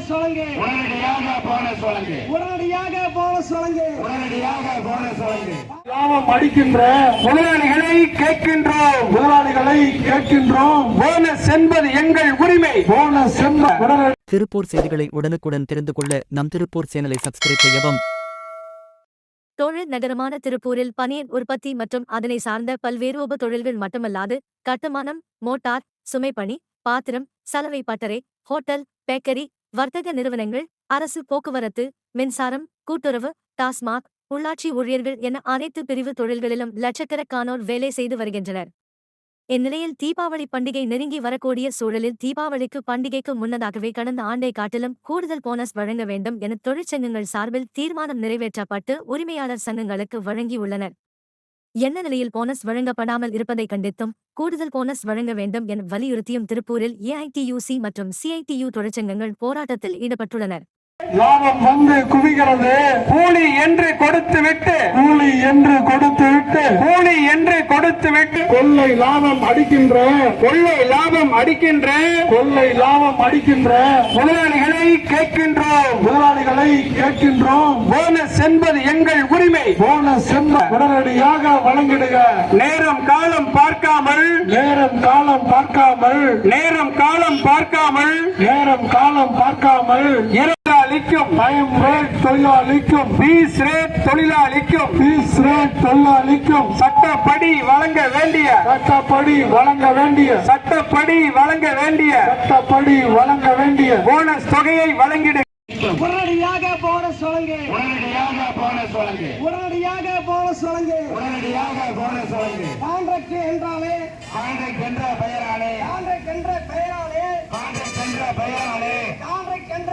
Bonus வழங்கு உடனடியாக bonus வழங்கு உடனடியாக போனஸ் வழங்கு உடனடியாக போனஸ் வழங்கு லாபம் அடிக்கின்ற முதலாளிகளை கேட்கின்றோம். முதலாளிகளை கேட்கின்றோம். போனஸ் என்பது எங்கள் உரிமை. போனஸ் என்ப உடனடி திருப்பூர் செய்திகளை உடனுக்குடன் தெரிந்து கொள்ள நம் திருப்பூர் சேனலை சப்ஸ்கிரைப் செய்யவும். தொழில் நகரமான திருப்பூரில் பனியன் உற்பத்தி மற்றும் அதனை சார்ந்த பல்வேறு உப தொழில்கள் மட்டுமல்லாது கட்டுமானம் மோட்டார் சுமைப்பணி பாத்திரம் சலவை பட்டறை ஹோட்டல் பேக்கரி வர்த்தக நிறுவனங்கள் அரசு போக்குவரத்து மின்சாரம் கூட்டுறவு டாஸ்மாக் உள்ளாட்சி ஊழியர்கள் என அனைத்து பிரிவு தொழில்களிலும் லட்சக்கணக்கானோர் வேலை செய்து வருகின்றனர். இந்நிலையில் தீபாவளி பண்டிகை நெருங்கி வரக்கூடிய சூழலில் தீபாவளிக்கு பண்டிகைக்கு முன்னதாகவே கடந்த ஆண்டை காட்டிலும் கூடுதல் போனஸ் வழங்க வேண்டும் என தொழிற்சங்கங்கள் சார்பில் தீர்மானம் நிறைவேற்றப்பட்டு உரிமையாளர் சங்கங்களுக்கு வழங்கியுள்ளனர். என்ன நிலையில் போனஸ் வழங்கப்படாமல் இருப்பதை கண்டித்தும் கூடுதல் போனஸ் வழங்க வேண்டும் என வலியுறுத்தியும் திருப்பூரில் ஏஐடியூசி மற்றும் சிஐடியு தொழிற்சங்கங்கள் போராட்டத்தில் ஈடுபட்டுள்ளனர். லாபம் வந்து குவிகிறது. கூலி என்று கொடுத்து விட்டு கூலி என்று கொடுத்து விட்டு கூலி என்று கொடுத்து விட்டு கொள்ளை லாபம் அடிக்கின்ற கொள்ளை லாபம் அடிக்கின்ற கொள்ளை லாபம் அடிக்கின்ற முதலாளிகளை கேட்கின்றோம். முதலாளிகளை கேட்கின்றோம். போனஸ் என்பது எங்கள் உரிமை. போனஸ் உடனடியாக வழங்கிடுக. நேரம் காலம் பார்க்காமல் நேரம் காலம் பார்க்காமல் நேரம் காலம் பார்க்காமல் நேரம் காலம் பார்க்காமல் தொழிலாளிக்கும் டைம் ரேட் தொழிலாளிக்கும் பீஸ் ரேட் தொழிலாளிக்கும். பீஸ் ரேட் தொழிலாளிக்கும். சட்டப்படி வழங்க வேண்டிய. சட்டப்படி வழங்க வேண்டிய. சட்டப்படி வழங்க வேண்டிய. சட்டப்படி வழங்க வேண்டிய. போனஸ் தொகையை வழங்கிடு. உடனடியாக போனஸ் வழங்கு. உடனடியாக போனஸ் வழங்கு. உடனடியாக போனஸ் வழங்கு. உடனடியாக போனஸ் வழங்கு. கான்ட்ராக்ட் என்றாலே. கான்ட்ராக்ட் என்ற பெயராலே. கான்ட்ராக்ட் என்ற பெயராலே கான்ட்ராக்ட் என்ற பெயராலே கான்ட்ராக்ட் என்ற